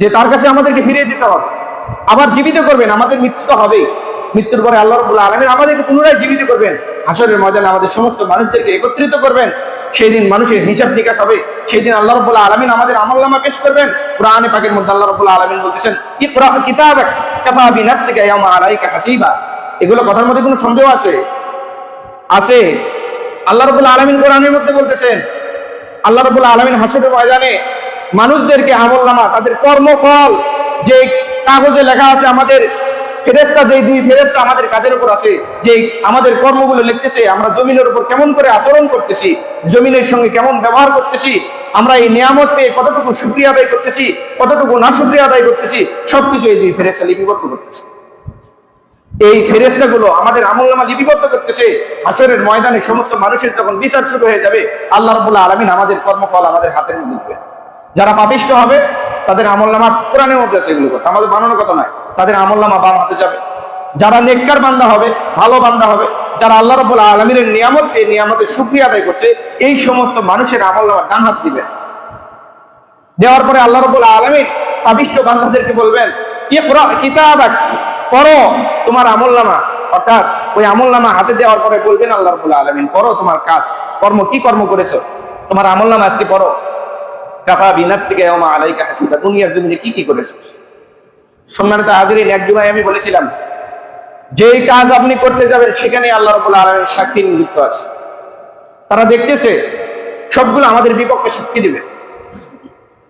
যে তার কাছে আমাদেরকে ফিরিয়ে দিতে হবে। আবার জীবিত করবেন, আমাদের মৃত্যু তো হবেই। মৃত্যুর পরে আল্লাহ রবুল্লা আলমিন আমাদেরকে পুনরায় জীবিত করবেন। হাসরের ময়দানে আমাদের সমস্ত মানুষদেরকে একত্রিত করবেন। সেই দিন মানুষের হিসাব নিকাশ হবে। সেই দিন আল্লাহ রবুল্লা আলমিন আমাদের আমল্লামা পেশ করবেন। কোরআনে পাকের মধ্যে আল্লাহ রবুল্লা আলমিন বলতেছেন আলাইকা হাসিবা। এগুলো কথার মধ্যে কোনো সন্দেহ আছে? আছে। আল্লাহ রবুল্লা আলমিন কোরআনের মধ্যে বলতেছেন, আল্লাহ রবুল্লা আলমিন হাসরের ময়দানে মানুষদেরকে আমল নামা, তাদের কর্মফল, যে কাগজে লেখা আছে, আমাদের ফেরেস্তা যে দুই ফেরেস্তা আমাদের কাদের উপর আছে, যে আমাদের কর্মগুলো লিখতেছে, আমরা জমিনের উপর কেমন করে আচরণ করতেছি, জমিনের সঙ্গে কেমন ব্যবহার করতেছি, আমরা এই নিয়ামত পেয়ে কতটুকু সুক্রিয়া আদায় করতেছি, কতটুকু না সুক্রিয়া আদায় করতেছি, সবকিছু এই দুই ফেরেস্তা লিপিবদ্ধ করতেছে। এই ফেরেস্তা গুলো আমাদের আমলনামা লিপিবদ্ধ করতেছে হাসরের ময়দানে সমস্ত মানুষের যখন বিচার শুরু হয়ে যাবে, আল্লাহ রবুল্লাহ আলমিন আমাদের কর্মফল আমাদের হাতের মধ্যে দিবে যারা পাপিষ্ট হবে, তাদের আমলনামা কোরআনের মধ্যে আছে এগুলো কথা। আমাদের বানানোর কথা নয়, তাদের আমলনামা বাম হাতে যাবে। যারা নেককার বান্দা হবে, ভালো বান্দা হবে, যারা আল্লাহ রবুল্লাহ আলমিনের নিয়ামত পেয়ে নিয়ামতের সুক্রিয়া আদায় করছে, এই সমস্ত মানুষের আমলনামা ডান হাত দিবে দেওয়ার পরে আল্লাহ রবুল্লাহ আলমিন পাপিষ্ট বান্দাদেরকে বলবেন, ইকরা কিতাবাক, পড়ো তোমার আমলনামা অর্থাৎ ওই আমলনামা হাতে দেওয়ার পরে বলবেন আল্লাহ রবুল্লাহ আলমিন, পড়ো তোমার কাজ, কর্ম কি কর্ম করেছ? তোমার আমলনামা আজকে পড়ো। কাফা বিনাফসিকা ইয়াউমা আলাইকা হাসিবা। দুনিয়ার জমিনে কি কি করেছ? সম্মানিত হাজিরিন, এক আমি বলেছিলাম কাজ আপনি করতে যাবেন, সেখানে আল্লাহ আলমের সাক্ষী নিযুক্ত আছে। তারা দেখতেছে, সবগুলো আমাদের বিপক্ষে সাক্ষী দিবে।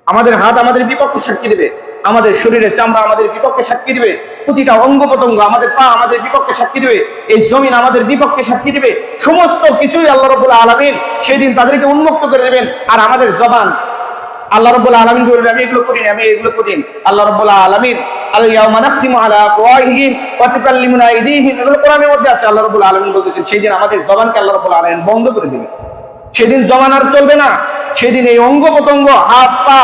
আমাদের হাত আমাদের বিপক্ষে সাক্ষী দিবে। আমাদের শরীরের চামড়া আমাদের বিপক্ষে সাক্ষী দিবে। প্রতিটা অঙ্গ প্রত্যঙ্গ আমাদের পা আমাদের বিপক্ষে সাক্ষী দিবে। এই জমিন আমাদের বিপক্ষে সাক্ষী দিবে। সমস্ত কিছুই আল্লাহ রবুল্লাহ আলমিন সেই দিন তাদেরকে উন্মুক্ত করে দেবেন। আর আমাদের জবান আল্লাহ রবুল্লাহ আলমিন আমি এগুলো করিনি, আমি এগুলো করিনি। আল্লাহ রবুল্লাহ আলমিন বন্ধ করে দেবে। না। সেদিন এই অঙ্গ হাত, পা,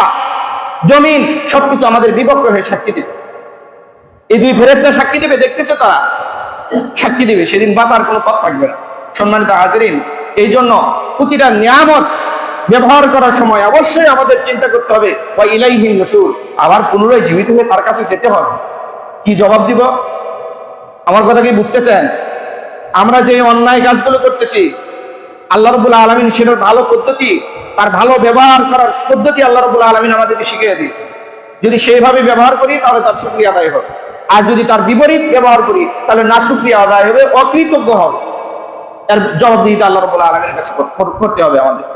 জমিন সবকিছু আমাদের বিপক্ষে হয়ে সাক্ষী দেবে। এই দুই ফেরেস্তা সাক্ষী দেবে, দেখতেছে তারা, সাক্ষী দেবে। সেদিন বাঁচার কোনো পথ থাকবে না। সম্মানিত হাজরিন এই জন্য প্রতিটা নিয়ামত ব্যবহার করার সময় অবশ্যই আমাদের চিন্তা করতে হবে বা ইলাইহীন নসুর। আবার পুনরায় জীবিত হয়ে তার কাছে যেতে হবে। কি জবাব দিব? আমার কথা কি বুঝতেছেন? আমরা যে অন্যায় কাজগুলো করতেছি, আল্লাহ রবুল্লাহ আলমিন সেটার ভালো পদ্ধতি, তার ভালো ব্যবহার করার পদ্ধতি আল্লাহ রবুল্লাহ আলমিন আমাদেরকে শিখিয়ে দিয়েছে যদি সেইভাবে ব্যবহার করি, তাহলে তার সুক্রিয়া আদায় হবে। আর যদি তার বিপরীত ব্যবহার করি, তাহলে না সুক্রিয়া আদায় হবে, অকৃতজ্ঞ হবে। এর জবাব দিতে আল্লাহ রবুল্লাহ আলমিনের কাছে করতে হবে আমাদের।